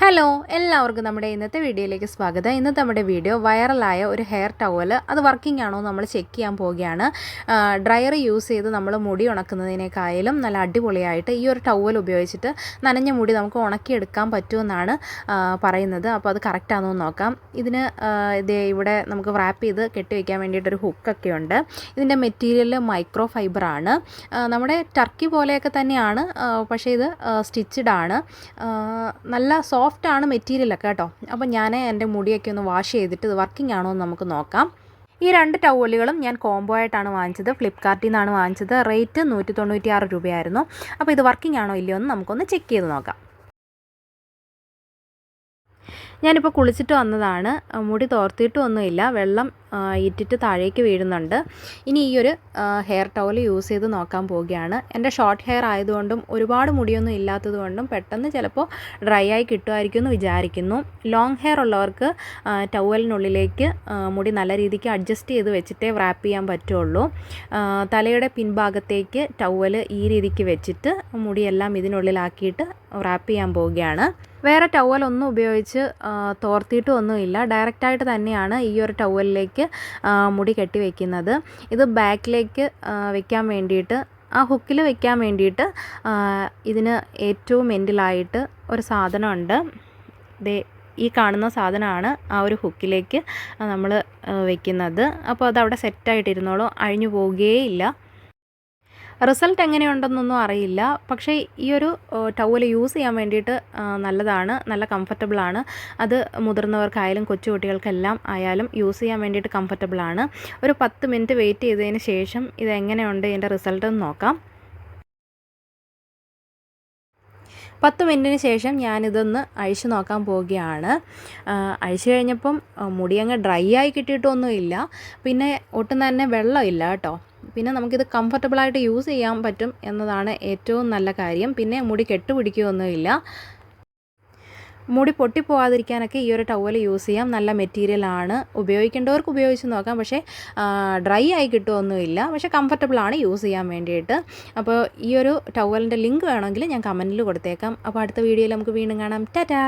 Hello എല്ലാവർക്കും നമ്മുടെ ഇന്നത്തെ വീഡിയോയിലേക്ക് സ്വാഗതം. ഇന്നത്തെ നമ്മുടെ വീഡിയോ വൈറലായ ഒരു ഹെയർ ടവൽ. അത് വർക്കിംഗ് ആണോ നമ്മൾ ചെക്ക് ചെയ്യാൻ പോവുകയാണ്. ഡ്രയർ യൂസ് ചെയ്ത് നമ്മൾ മുടി ഉണക്കുന്നതിനേക്കായാലും നല്ല അടിപൊളിയായിട്ട് ഈ ഒരു ടവൽ ഉപയോഗിച്ചിട്ട് നനഞ്ഞ മുടി നമുക്ക് ഉണക്കിയെടുക്കാൻ പറ്റുമെന്നാണ് പറയുന്നത്. അപ്പോൾ അത് കറക്റ്റാണോ എന്ന് നോക്കാം. ഇതിന് ഇത് ഇവിടെ നമുക്ക് റാപ്പ് ചെയ്ത് കെട്ടിവെക്കാൻ വേണ്ടിയിട്ടൊരു ഹുക്കൊക്കെ ഉണ്ട്. ഇതിന്റെ മെറ്റീരിയൽ മൈക്രോ ഫൈബറാണ് നമ്മുടെ ടർക്കി പോലെയൊക്കെ തന്നെയാണ്. പക്ഷേ ഇത് സ്റ്റിച്ചഡ് ആണ്. നല്ല സോഫ്റ്റ് ആണ് മെറ്റീരിയലൊക്കെ കേട്ടോ. അപ്പോൾ ഞാൻ എന്റെ മുടിയൊക്കെ ഒന്ന് വാഷ് ചെയ്തിട്ട് ഇത് വർക്കിംഗ് ആണോ എന്ന് നമുക്ക് നോക്കാം. ഈ രണ്ട് ടവലുകളും ഞാൻ കോംബോ ആയിട്ടാണ് വാങ്ങിച്ചത്. ഫ്ലിപ്കാർട്ടിൽ നിന്നാണ് വാങ്ങിച്ചത്. റേറ്റ് നൂറ്റി തൊണ്ണൂറ്റി ആറ് രൂപയായിരുന്നു. അപ്പോൾ ഇത് വർക്കിംഗ് ആണോ ഇല്ലയോ എന്ന് നമുക്കൊന്ന് ചെക്ക് ചെയ്ത് നോക്കാം. ഞാനിപ്പോൾ കുളിച്ചിട്ട് വന്നതാണ്. മുടി തോർത്തിയിട്ടും ഒന്നുമില്ല വെള്ളം ഇറ്റിട്ട് താഴേക്ക് വീഴുന്നുണ്ട്. ഇനി ഈ ഒരു ഹെയർ ടവൽ യൂസ് ചെയ്ത് നോക്കാൻ പോവുകയാണ്. എന്റെ ഷോർട്ട് ഹെയർ ആയതുകൊണ്ടും ഒരുപാട് മുടിയൊന്നും ഇല്ലാത്തതുകൊണ്ടും പെട്ടെന്ന് ചിലപ്പോൾ ഡ്രൈ ആയി കിട്ടുമായിരിക്കും എന്ന് വിചാരിക്കുന്നു. ലോങ് ഹെയർ ഉള്ളവർക്ക് ടവലിനുള്ളിലേക്ക് മുടി നല്ല രീതിക്ക് അഡ്ജസ്റ്റ് ചെയ്ത് വെച്ചിട്ടേ റാപ്പ് ചെയ്യാൻ പറ്റുള്ളൂ. തലയുടെ പിൻഭാഗത്തേക്ക് ടവൽ ഈ രീതിക്ക് വെച്ചിട്ട് മുടിയെല്ലാം ഇതിനുള്ളിലാക്കിയിട്ട് റാപ്പ് ചെയ്യാൻ പോവുകയാണ്. വേറെ ടവലൊന്നും ഉപയോഗിച്ച് ആ, തോർത്തിയിട്ടും ഒന്നുമില്ല ഡയറക്റ്റായിട്ട് തന്നെയാണ് ഈ ഒരു ടവലിലേക്ക് മുടി കെട്ടി വയ്ക്കുന്നത് ഇത് ബാക്കിലേക്ക് വെക്കാൻ വേണ്ടിയിട്ട് ആ ഹുക്കിൽ വെക്കാൻ വേണ്ടിയിട്ട് ഇതിന് ഏറ്റവും എൻഡിലായിട്ട് ഒരു സാധനമുണ്ട്. ദേ ഈ കാണുന്ന സാധനമാണ് ആ ഒരു ഹുക്കിലേക്ക് നമ്മൾ വെക്കുന്നത്. അപ്പോൾ അത് അവിടെ സെറ്റായിട്ടിരുന്നോളും അഴിഞ്ഞു പോവുകയേയില്ല റിസൾട്ട് എങ്ങനെയുണ്ടെന്നൊന്നും അറിയില്ല. പക്ഷേ ഈ ഒരു ടവൽ യൂസ് ചെയ്യാൻ വേണ്ടിയിട്ട് നല്ലതാണ് നല്ല കംഫർട്ടബിളാണ്. അത് മുതിർന്നവർക്കായാലും കൊച്ചുകുട്ടികൾക്കെല്ലാം ആയാലും യൂസ് ചെയ്യാൻ വേണ്ടിയിട്ട് കംഫർട്ടബിളാണ്. ഒരു പത്ത് മിനിറ്റ് വെയിറ്റ് ചെയ്തതിന് ശേഷം ഇത് എങ്ങനെയുണ്ട് ഇതിന്റെ റിസൾട്ട് എന്ന് നോക്കാം. പത്ത് മിനിറ്റിന് ശേഷം ഞാനിതൊന്ന് അഴിച്ചു നോക്കാൻ പോവുകയാണ്. അഴിച്ചു കഴിഞ്ഞപ്പം മുടി അങ്ങ് ഡ്രൈ ആയി കിട്ടിയിട്ടൊന്നുമില്ല. പിന്നെ ഒട്ടും തന്നെ വെള്ളമില്ല കേട്ടോ. പിന്നെ നമുക്കിത് കംഫർട്ടബിളായിട്ട് യൂസ് ചെയ്യാൻ പറ്റും എന്നതാണ് ഏറ്റവും നല്ല കാര്യം. പിന്നെ മുടി കെട്ടുപിടിക്കുകയൊന്നുമില്ല. മുടി പൊട്ടിപ്പോവാതിരിക്കാനൊക്കെ ഈ ഒരു ടവൽ യൂസ് ചെയ്യാം. നല്ല മെറ്റീരിയലാണ് ഉപയോഗിക്കേണ്ടവർക്ക് ഉപയോഗിച്ച് നോക്കാം. പക്ഷേ ഡ്രൈ ആയി കിട്ടുമൊന്നുമില്ല പക്ഷേ കംഫർട്ടബിളാണ് യൂസ് ചെയ്യാൻ വേണ്ടിയിട്ട്. അപ്പോൾ ഈ ഒരു ടവലിന്റെ ലിങ്ക് വേണമെങ്കിൽ ഞാൻ കമന്റിൽ കൊടുത്തേക്കാം. അപ്പോൾ അടുത്ത വീഡിയോയിൽ നമുക്ക് വീണ്ടും കാണാം. ടാറ്റാ!